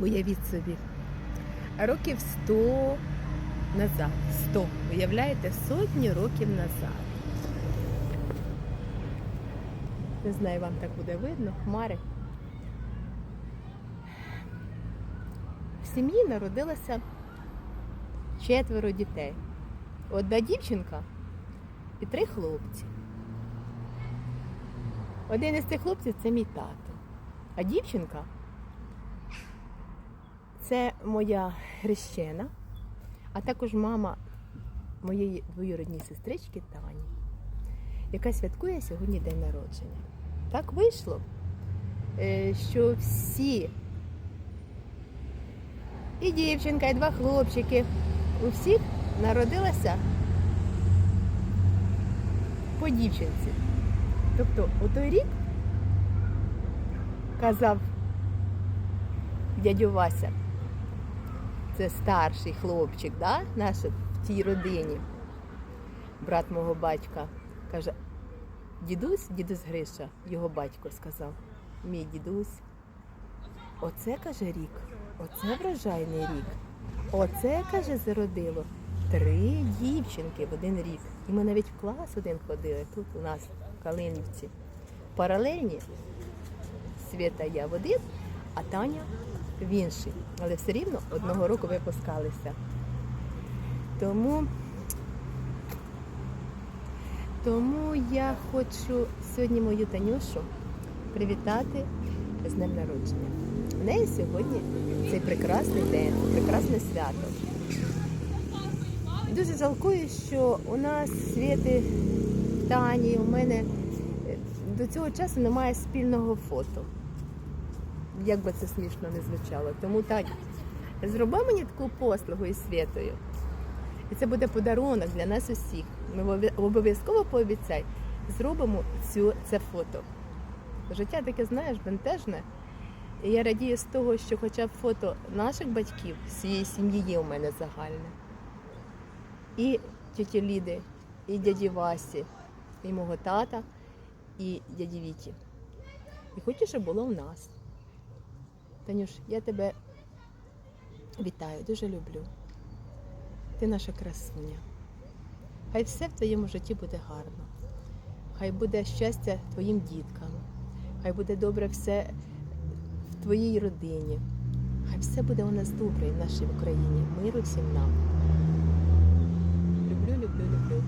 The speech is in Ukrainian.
Уявіть собі, років 100 назад. 100. Уявляєте, сотні років назад. Не знаю, вам так буде видно, хмари. В сім'ї народилося четверо дітей. Одна дівчинка і три хлопці. Один із цих хлопців це мій тато. А дівчинка це моя хрещена, а також мама моєї двоюродній сестрички Тані, яка святкує сьогодні день народження. Так вийшло, е, що всі, і дівчинка, і два хлопчики, у всіх народилася по дівчинці. Тобто у той рік казав дядю Вася, це старший хлопчик, да, наш в тій родині, брат мого батька, каже, дідусь, дідусь Гриша, його батько сказав, мій дідусь, оце каже рік, оце врожайний рік, оце, каже, зародило три дівчинки в один рік. І ми навіть в клас один ходили тут у нас, в Калинівці. Паралельні Свята я в один, а Таня в інший. Але все рівно одного року випускалися. Тому, тому я хочу сьогодні мою Танюшу привітати з днем народження. В неї сьогодні цей прекрасний день, прекрасне свято. Дуже жалкую, що у нас світи Тані, у мене е, до цього часу немає спільного фото. Як би це смішно не звучало. Тому так, зроби мені таку послугу із світою. І це буде подарунок для нас усіх. Ми обов'язково пообіцяй, зробимо цю, це фото. Життя таке, знаєш, бентежне. І я радію з того, що хоча б фото наших батьків, всієї сім'ї є у мене загальне. І тіті Ліди, і дяді Васі, і мого тата, і дяді Віті. І хочу, щоб було в нас. Танюш, я тебе вітаю, дуже люблю. Ти наша красуня. Хай все в твоєму житті буде гарно. Хай буде щастя твоїм діткам. Хай буде добре все в твоїй родині. Хай все буде у нас добре в нашій Україні. Миру всім нам. Люблю, люблю, люблю.